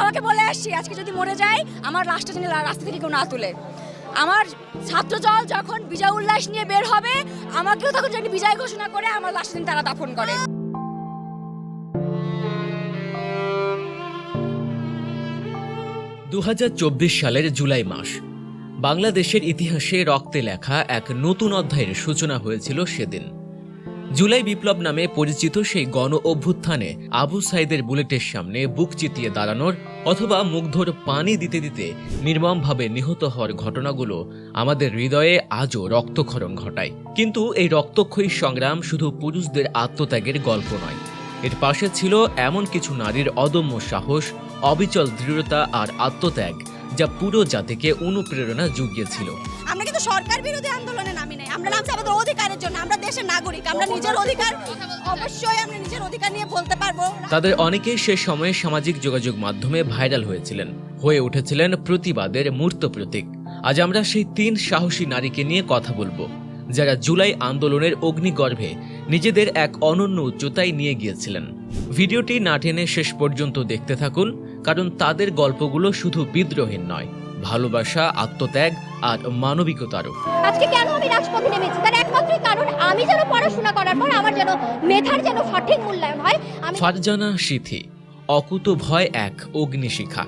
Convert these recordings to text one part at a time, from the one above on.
বাবাকে বলে আসছি, আজকে যদি মরে যায় আমার লাশটা যেন রাস্তা থেকে কেউ না তুলে। আমার ছাত্র দল যখন বিজয় উল্লাস নিয়ে বের হবে, আমাকেও তখন যেন বিজয় ঘোষণা করে আমার লাশটা যেন তারা দাফন করে। দু হাজার চব্বিশ সালের জুলাই মাস। বাংলাদেশের ইতিহাসে রক্তে লেখা এক নতুন অধ্যায়ের সূচনা হয়েছিল সেদিন। জুলাই বিপ্লব নামে পরিচিত সেই গণ অভ্যুত্থানে আবু সাইদের বুলেটের সামনে বুক চিতিয়ে দাঁড়ানোর অথবা মুগ্ধর পানি দিতে দিতে নির্মমভাবে নিহত হওয়ার ঘটনাগুলো আমাদের হৃদয়ে আজও রক্তক্ষরণ ঘটায়। কিন্তু এই রক্তক্ষয়ী সংগ্রাম শুধু পুরুষদের আত্মত্যাগের গল্প নয়। এর পাশে ছিল এমন কিছু নারীর অদম্য সাহস, অবিচল দৃঢ়তা আর আত্মত্যাগ। যা পুরো জাতিকে অনুপ্রেরণা জুগিয়েছিল। আমরা কিন্তু সরকার বিরোধী আন্দোলনে নামি নাই। আমরা নামছি আমাদের অধিকারের জন্য। আমরা দেশের নাগরিক। আমরা নিজের অধিকার অবশ্যই আমরা নিজের অধিকার নিয়ে বলতে পারব। তাদের অনেকেই সে সময়ে সামাজিক যোগাযোগ মাধ্যমে ভাইরাল হয়েছিলেন। হয়ে উঠেছিলেন প্রতিবাদের মূর্ত প্রতীক। আজ আমরা সেই তিন সাহসী নারীকে নিয়ে কথা বলব যারা জুলাই আন্দোলনের অগ্নিগর্ভে নিজেদের এক অনন্য উচ্চতায় নিয়ে গিয়েছিলেন। ভিডিওটি না টেনে শেষ পর্যন্ত দেখতে থাকুন কারণ তাদের গল্পগুলো শুধু বিদ্রোহের নয় ভালোবাসা আত্মত্যাগ আর মানবিকতারও। আজকে কেন আমি রাজপথে নেমেছি? তার একমাত্রই কারণ আমি যেন পড়াশোনা করার পর আমার যেন মেধার যেন সঠিক মূল্যায়ন হয় আমি ফারজানা সিথি অকুত ভয় এক অগ্নিশিখা।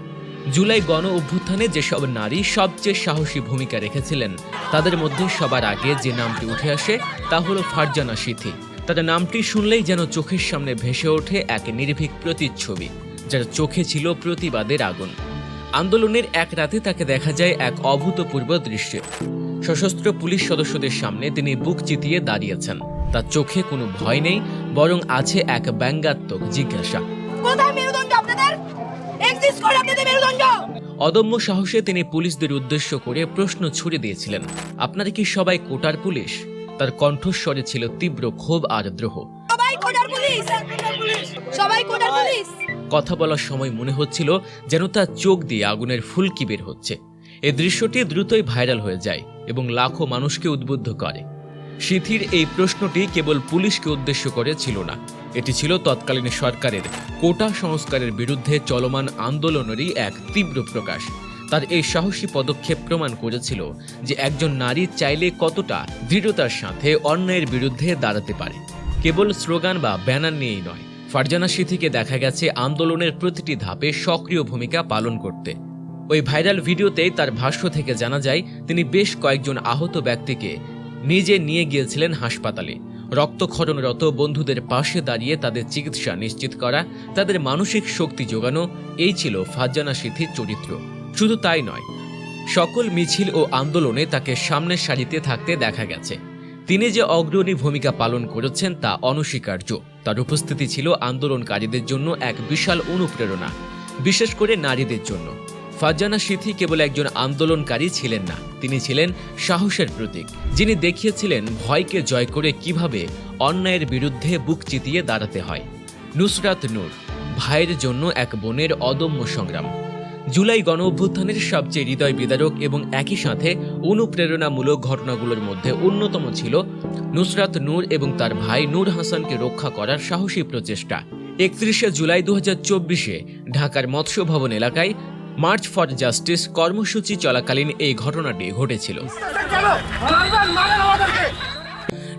জুলাই গণ অভ্যুত্থানে যেসব নারী সবচেয়ে সাহসী ভূমিকা রেখেছিলেন তাদের মধ্যে সবার আগে যে নামটি উঠে আসে তা হলো ফারজানা সিথি। তার নামটি শুনলেই যেন চোখের সামনে ভেসে ওঠে এক নির্ভীক প্রতিচ্ছবি যার চোখে ছিল প্রতিবাদের আগুন। আন্দোলনের এক রাতে তাকে দেখা যায় এক অভূতপূর্ব দৃশ্যে। সশস্ত্র পুলিশ সদস্যদের সামনে তিনি বুক চিতিয়ে দাঁড়িয়েছেন। তার চোখে কোনো ভয় নেই বরং আছে এক ব্যঙ্গাত্মক জিজ্ঞাসা। অদম্য সাহসে তিনি পুলিশদের উদ্দেশ্য করে প্রশ্ন ছুড়ে দিয়েছিলেন আপনারা কি সবাই কোটার পুলিশ? তার কণ্ঠস্বরে ছিল তীব্র ক্ষোভ আর দ্রোহ। কথা বলার সময় মনে হচ্ছিল যেন তার চোখ দিয়ে আগুনের ফুলকি বের হচ্ছে। এই দৃশ্যটি দ্রুতই ভাইরাল হয়ে যায় এবং লাখো মানুষকে উদ্বুদ্ধ করে। সিথির এই প্রশ্নটি কেবল পুলিশকে উদ্দেশ্য করে ছিল না। এটি ছিল তৎকালীন সরকারের কোটা সংস্কারের বিরুদ্ধে চলমান আন্দোলনেরই এক তীব্র প্রকাশ। তার এই সাহসী পদক্ষেপ প্রমাণ করেছিল যে একজন নারী চাইলে কতটা দৃঢ়তার সাথে অন্যায়ের বিরুদ্ধে দাঁড়াতে পারে। কেবল স্লোগান বা ব্যানার নিয়েই নয়, ফারজানা সিথিকে দেখা গেছে আন্দোলনের প্রতিটি ধাপে সক্রিয় ভূমিকা পালন করতে। ওই ভাইরাল ভিডিওতেই তার ভাষ্য থেকে জানা যায়, তিনি বেশ কয়েকজন আহত ব্যক্তিকে নিজে নিয়ে গিয়েছিলেন হাসপাতালে। রক্তক্ষরণরত বন্ধুদের পাশে দাঁড়িয়ে তাদের চিকিৎসা নিশ্চিত করা, তাদের মানসিক শক্তি যোগানো, এই ছিল ফারজানা সিথির চরিত্র। শুধু তাই নয়, সকল মিছিল ও আন্দোলনে তাকে সামনের সারিতে থাকতে দেখা গেছে। তিনি যে অগ্রণী ভূমিকা পালন করেছেন তা অনস্বীকার্য। তার উপস্থিতি ছিল আন্দোলনকারীদের জন্য এক বিশাল অনুপ্রেরণা, বিশেষ করে নারীদের জন্য। ফারজানা সিথি কেবল একজন আন্দোলনকারী ছিলেন না, তিনি ছিলেন সাহসের প্রতীক, যিনি দেখিয়েছিলেন ভয়কে জয় করে কীভাবে অন্যায়ের বিরুদ্ধে বুক চিতিয়ে দাঁড়াতে হয়। নুসরাত নূর, ভাইয়ের জন্য এক বোনের অদম্য সংগ্রাম। জুলাই গণ অভ্যুত্থানের সবচেয়ে হৃদয় বিদারক এবং একই সাথে অনুপ্রেরণামূলক ঘটনাগুলোর মধ্যে অন্যতম ছিল নুসরাত নূর এবং তার ভাই নূর হাসানকে রক্ষা করার সাহসী প্রচেষ্টা। একত্রিশে জুলাই দু চব্বিশে ঢাকার মৎস্য ভবন এলাকায় মার্চ ফর জাস্টিস কর্মসূচি চলাকালীন এই ঘটনাটি ঘটেছিল।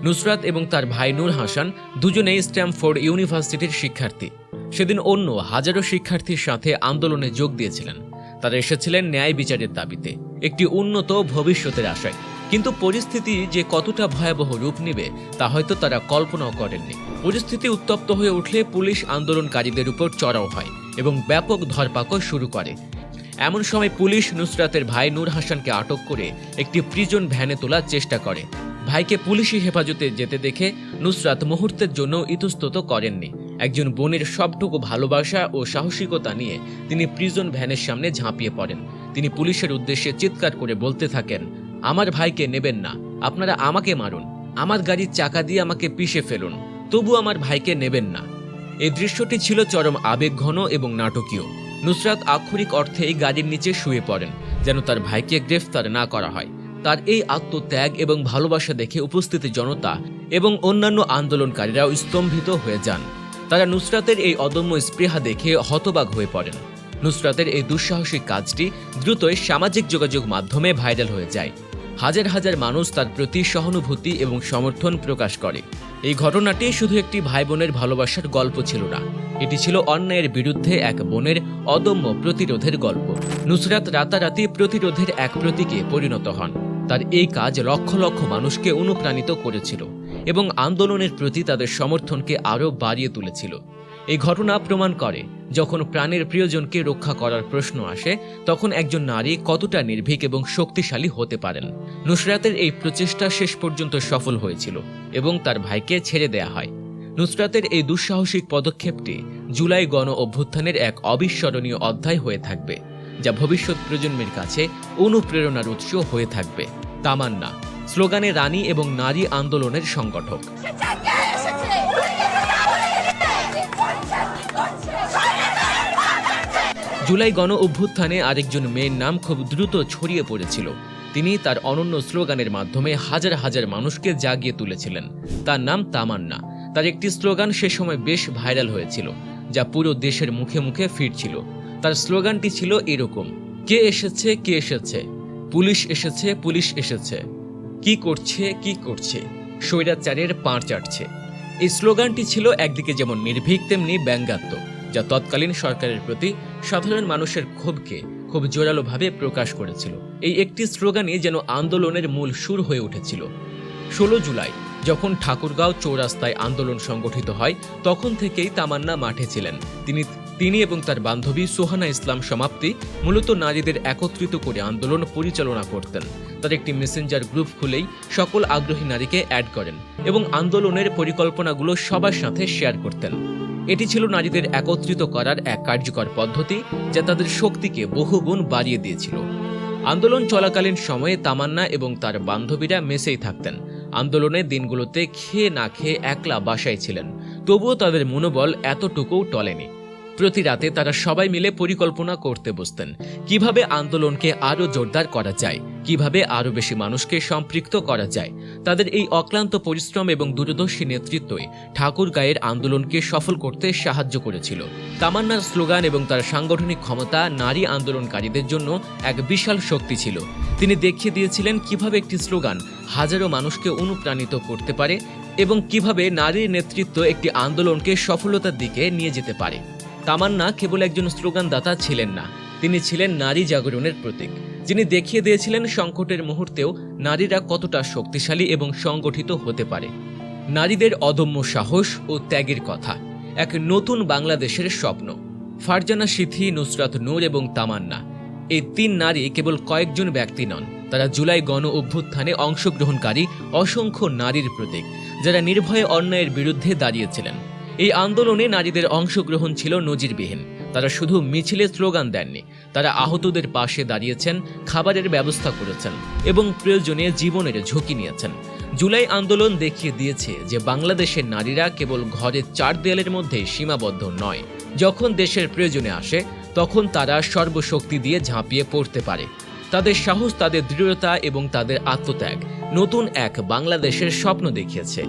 নুসরাত এবং তার ভাই নূর হাসান দুজনেই স্ট্যামফোর্ড ইউনিভার্সিটির শিক্ষার্থী। সেদিন অন্য হাজারো শিক্ষার্থীর সাথে আন্দোলনে যোগ দিয়েছিলেন। তারা এসেছিলেন ন্যায় বিচারের দাবিতে। একটি উন্নত ভবিষ্যতের আশায়। কিন্তু পরিস্থিতি যে কতটা ভয়াবহ রূপ নেবে, তা হয়তো তারা কল্পনাও করেননি। পরিস্থিতি উত্তপ্ত হয়ে উঠলে পুলিশ আন্দোলনকারীদের উপর চড়াও হয় এবং ব্যাপক ধরপাকড় শুরু করে। এমন সময় পুলিশ নুসরাতের ভাই নূর হাসানকে আটক করে একটি প্রিজন ভ্যানে তোলার চেষ্টা করে। ভাইকে পুলিশি হেফাজতে যেতে দেখে নুসরাত মুহূর্তের জন্য ইতস্তত করেননি। একজন বোনের সবটুকু ভালোবাসা ও সাহসিকতা নিয়ে তিনি প্রিজন ভ্যানের সামনে ঝাঁপিয়ে পড়েন। তিনি পুলিশের উদ্দেশ্যে চিৎকার করে বলতে থাকেন, আমার ভাইকে নেবেন না, আপনারা আমাকে মারুন, আমার গাড়ির চাকা দিয়ে আমাকে পিষে ফেলুন, তবু আমার ভাইকে নেবেন না। এই দৃশ্যটি ছিল চরম আবেগঘন এবং নাটকীয়। নুসরাত আক্ষরিক অর্থেই গাড়ির নিচে শুয়ে পড়েন, যেন তার ভাইকে গ্রেফতার না করা হয়। তার এই আত্মত্যাগ এবং ভালোবাসা দেখে উপস্থিত জনতা এবং অন্যান্য আন্দোলনকারীরাও স্তম্ভিত হয়ে যান। তারা নুসরাতের এই অদম্য স্পৃহা দেখে হতবাক হয়ে পড়েন। নুসরাতের এই দুঃসাহসিক কাজটি দ্রুতই সামাজিক যোগাযোগ মাধ্যমে ভাইরাল হয়ে যায়। হাজার হাজার মানুষ তার প্রতি সহানুভূতি এবং সমর্থন প্রকাশ করে। এই ঘটনাটি শুধু একটি ভাই বোনের ভালোবাসার গল্প ছিল না, এটি ছিল অন্যায়ের বিরুদ্ধে এক বোনের অদম্য প্রতিরোধের গল্প। নুসরাত রাতারাতি প্রতিরোধের এক প্রতীকে পরিণত হন। তার এই কাজ লক্ষ লক্ষ মানুষকে অনুপ্রাণিত করেছিল। এবং আন্দোলনের প্রতি তাদের সমর্থনকে আরও বাড়িয়ে তুলেছিল। এই ঘটনা প্রমাণ করে, যখন প্রাণের প্রিয়জনকে রক্ষা করার প্রশ্ন আসে, তখন একজন নারী কতটা নির্ভীক এবং শক্তিশালী হতে পারেন। নুসরাতের এই প্রচেষ্টা শেষ পর্যন্ত সফল হয়েছিল এবং তার ভাইকে ছেড়ে দেয়া হয়। নুসরাতের এই দুঃসাহসিক পদক্ষেপটি জুলাই গণ অভ্যুত্থানের এক অবিস্মরণীয় অধ্যায় হয়ে থাকবে, যা ভবিষ্যৎ প্রজন্মের কাছে অনুপ্রেরণার উৎস হয়ে থাকবে। তামান্না। স্লোগানে রানী এবং নারী আন্দোলনের সংগঠক। জুলাই গণ অভ্যুত্থানে আরেকজন মেয়ের নাম খুব দ্রুত ছড়িয়ে পড়েছিল। তিনি তার অনন্য স্লোগানের মাধ্যমে হাজার হাজার মানুষকে জাগিয়ে তুলেছিলেন। তার নাম তামান্না। তার একটি স্লোগান সে সময় বেশ ভাইরাল হয়েছিল, যা পুরো দেশের মুখে মুখে ফিরছিল। তার স্লোগানটি ছিল এরকম, কে এসেছে কে এসেছে? পুলিশ এসেছে পুলিশ এসেছে। কি করছে কি করছে? স্বৈরাচারের পাঁড় চাটছে। এই স্লোগানটি ছিল একদিকে যেমন নির্ভীক, তেমনি ব্যঙ্গাত্মক, যা তৎকালীন সরকারের প্রতি সাধারণ মানুষের ক্ষোভকে খুব জোরালোভাবে প্রকাশ করেছিল। এই একটি স্লোগানই যেন আন্দোলনের মূল সুর হয়ে উঠেছিল। ষোলো জুলাই, যখন ঠাকুরগাঁও চৌরাস্তায় আন্দোলন সংগঠিত হয়, তখন থেকেই তামান্না মাঠে ছিলেন। তিনি তিনি এবং তার বান্ধবী সোহানা ইসলাম সমাপ্তি মূলত নারীদের একত্রিত করে আন্দোলন পরিচালনা করতেন। তার একটি মেসেঞ্জার গ্রুপ খুলেই সকল আগ্রহী নারীকে অ্যাড করেন এবং আন্দোলনের পরিকল্পনাগুলো সবার সাথে শেয়ার করতেন। এটি ছিল নারীদের একত্রিত করার এক কার্যকর পদ্ধতি যা তাদের শক্তিকে বহুগুণ বাড়িয়ে দিয়েছিল। আন্দোলন চলাকালীন সময়ে তামান্না এবং তার বান্ধবীরা মেসেই থাকতেন। আন্দোলনের দিনগুলোতে খেয়ে না খেয়ে একলা বাসায় ছিলেন। তবুও তাদের মনোবল এতটুকুও টলেনি। প্রতি রাতে তারা সবাই মিলে পরিকল্পনা করতে বসতেন। কীভাবে আন্দোলনকে আরও জোরদার করা যায়? কীভাবে আরও বেশি মানুষকে সম্পৃক্ত করা যায়, তাদের এই অক্লান্ত পরিশ্রম এবং দূরদর্শী নেতৃত্বই ঠাকুর গায়ের আন্দোলনকে সফল করতে সাহায্য করেছিল। তামান্নার স্লোগান এবং তার সাংগঠনিক ক্ষমতা নারী আন্দোলনকারীদের জন্য এক বিশাল শক্তি ছিল। তিনি দেখিয়ে দিয়েছিলেন কীভাবে একটি স্লোগান হাজারো মানুষকে অনুপ্রাণিত করতে পারে এবং কীভাবে নারীর নেতৃত্ব একটি আন্দোলনকে সফলতার দিকে নিয়ে যেতে পারে। তামান্না কেবল একজন স্লোগানদাতা ছিলেন না, তিনি ছিলেন নারী জাগরণের প্রতীক। যিনি দেখিয়ে দিয়েছিলেন সংকটের মুহূর্তেও নারীরা কতটা শক্তিশালী এবং সংগঠিত হতে পারে। নারীদের অদম্য সাহস ও ত্যাগের কথা, এক নতুন বাংলাদেশের স্বপ্ন। ফারজানা সিথি, নুসরাত নূর এবং তামান্না, এই তিন নারী কেবল কয়েকজন ব্যক্তি নন, তারা জুলাই গণ অভ্যুত্থানে অংশগ্রহণকারী অসংখ্য নারীর প্রতীক, যারা নির্ভয়ে অন্যায়ের বিরুদ্ধে দাঁড়িয়েছিলেন। এই আন্দোলনে নারীদের অংশগ্রহণ ছিল নজিরবিহীন। তারা শুধু মিছিলে স্লোগান দেননি, তারা আহতদের পাশে দাঁড়িয়েছেন, খাবারের ব্যবস্থা করেছেন এবং প্রয়োজনে জীবনের ঝুঁকি নিয়েছেন। জুলাই আন্দোলন দেখিয়ে দিয়েছে যে বাংলাদেশের নারীরা কেবল ঘরের চার দেয়ালের মধ্যে সীমাবদ্ধ নয়। যখন দেশের প্রয়োজনে আসে, তখন তারা সর্বশক্তি দিয়ে ঝাঁপিয়ে পড়তে পারে। তাদের সাহস, তাদের দৃঢ়তা এবং তাদের আত্মত্যাগ নতুন এক বাংলাদেশের স্বপ্ন দেখিয়েছে।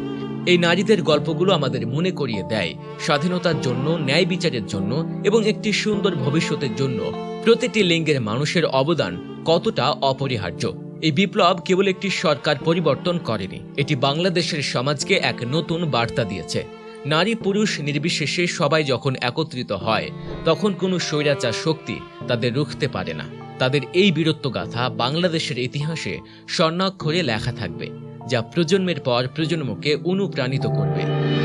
এই নারীদের গল্পগুলো আমাদের মনে করিয়ে দেয় স্বাধীনতার জন্য, ন্যায় বিচারের জন্য এবং একটি সুন্দর ভবিষ্যতের জন্য। প্রতিটি লিঙ্গের মানুষের অবদান কতটা অপরিহার্য। এই বিপ্লব কেবল একটি সরকার পরিবর্তন করেনি, এটি বাংলাদেশের সমাজকে এক নতুন বার্তা দিয়েছে। নারী পুরুষ নির্বিশেষে সবাই যখন একত্রিত হয়, তখন কোনো স্বৈরাচার শক্তি তাদের রুখতে পারে না। তাদের এই বীরত্ব গাথা বাংলাদেশের ইতিহাসে স্বর্ণাক্ষরে লেখা থাকবে, যা প্রজন্মের পর প্রজন্মকে অনুপ্রাণিত করবে।